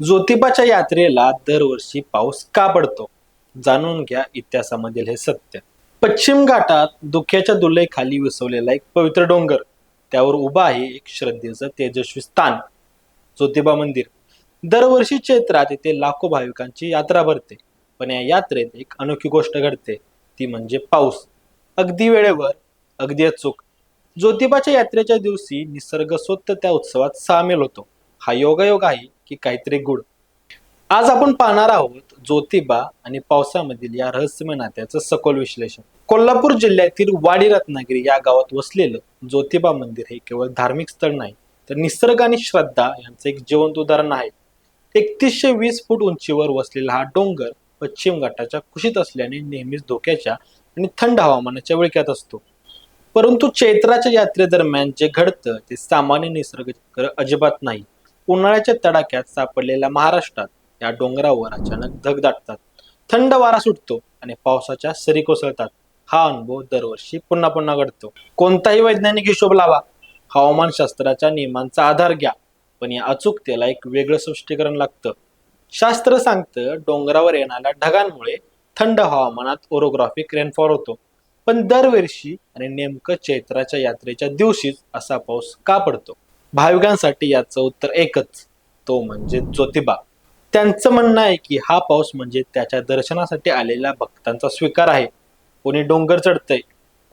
ज्योतिबाच्या यात्रेला दरवर्षी पाऊस का पडतो जाणून घ्या इतिहासामधील हे सत्य. पश्चिम घाटात दुःख्याच्या दुलईखाली विसवलेला एक पवित्र डोंगर. त्यावर उभा आहे एक श्रद्धेचं तेजस्वी स्थान. ज्योतिबा मंदिर. दरवर्षी चैत्रात येथे लाखो भाविकांची यात्रा भरते. पण या यात्रेत एक अनोखी गोष्ट घडते. ती म्हणजे पाऊस. अगदी वेळेवर अगदी अचूक. ज्योतिबाच्या यात्रेच्या दिवशी निसर्ग स्वतः त्या उत्सवात सामील होतो. हा योगायोग आहे की काहीतरी गुड आज आपण पाहणार आहोत ज्योतिबा आणि पावसामधील या रहस्यमय नात्याचं सखोल विश्लेषण. कोल्हापूर जिल्ह्यातील वाडी रत्नागिरी या गावात वसलेलं ज्योतिबा मंदिर हे केवळ धार्मिक स्थळ नाही तर निसर्ग आणि श्रद्धा यांचं एक जिवंत उदाहरण आहे. एकतीसशे वीस फूट उंचीवर वसलेला हा डोंगर पश्चिम घाटाच्या कुशीत असल्याने नेहमीच धोक्याच्या आणि थंड हवामानाच्या विळक्यात असतो. परंतु चैत्राच्या यात्रेदरम्यान जे घडतं ते सामान्य निसर्ग अजिबात नाही. उन्हाळ्याच्या तडाख्यात सापडलेल्या महाराष्ट्रात या डोंगरावर अचानक धग दाटतात थंड वारा सुटतो आणि पावसाच्या सरी कोसळतात. हा अनुभव दरवर्षी पुन्हा पुन्हा घडतो. कोणताही वैज्ञानिक हिशोब लावा. हवामानशास्त्राच्या नियमांचा आधार घ्या पण या अचूकतेला एक वेगळं स्पष्टीकरण लागतं. शास्त्र सांगतं डोंगरावर येणाऱ्या ढगांमुळे थंड हवामानात ओरोग्राफिक रेनफॉल होतो. पण दरवर्षी आणि नेमकं चैत्राच्या यात्रेच्या दिवशीच असा पाऊस का पडतो? भाविकांसाठी याचं उत्तर एकच तो म्हणजे ज्योतिबा. त्यांचं म्हणणं आहे की हा पाऊस म्हणजे त्याच्या दर्शनासाठी आलेल्या भक्तांचा स्वीकार आहे. कोणी डोंगर चढतंय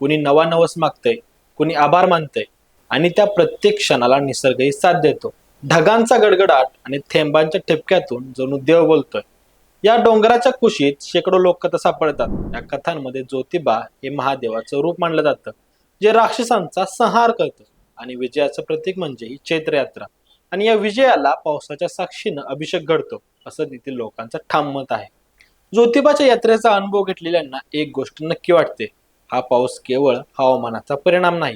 कोणी नवा नवस मागतंय कोणी आभार मानतंय आणि त्या प्रत्येक क्षणाला निसर्गही साथ देतो. ढगांचा गडगडाट आणि थेंबांच्या ठिपक्यातून जणू देव बोलतोय. या डोंगराच्या कुशीत शेकडो लोक कथा सापडतात या कथांमध्ये ज्योतिबा हे महादेवाचं रूप मानलं जातं जे राक्षसांचा संहार करतं. आणि विजयाचं प्रतीक म्हणजे ही चैत्र यात्रा आणि या विजयाला पावसाच्या साक्षीनं अभिषेक घडतो असं तेथील लोकांचं ठाम मत आहे. ज्योतिबाच्या यात्रेचा अनुभव घेतलेल्यांना एक गोष्ट नक्की वाटते. हा पाऊस केवळ हवामानाचा परिणाम नाही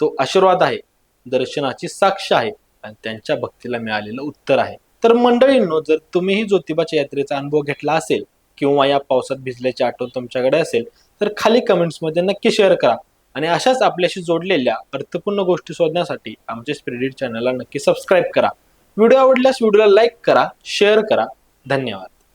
तो आशीर्वाद आहे दर्शनाची साक्ष आहे आणि त्यांच्या भक्तीला मिळालेलं उत्तर आहे. तर मंडळींनो जर तुम्हीही ज्योतिबाच्या यात्रेचा अनुभव घेतला असेल किंवा या पावसात भिजल्याची आठवण तुमच्याकडे असेल तर खाली कमेंट्समध्ये नक्की शेअर करा. आणि अशाच आपल्याशी जोडलेल्या अर्थपूर्ण गोष्टी शोधण्यासाठी आमच्या स्प्रेडिट चॅनलला नक्की सबस्क्राईब करा. व्हिडिओ आवडल्यास व्हिडिओला लाईक करा शेअर करा. धन्यवाद.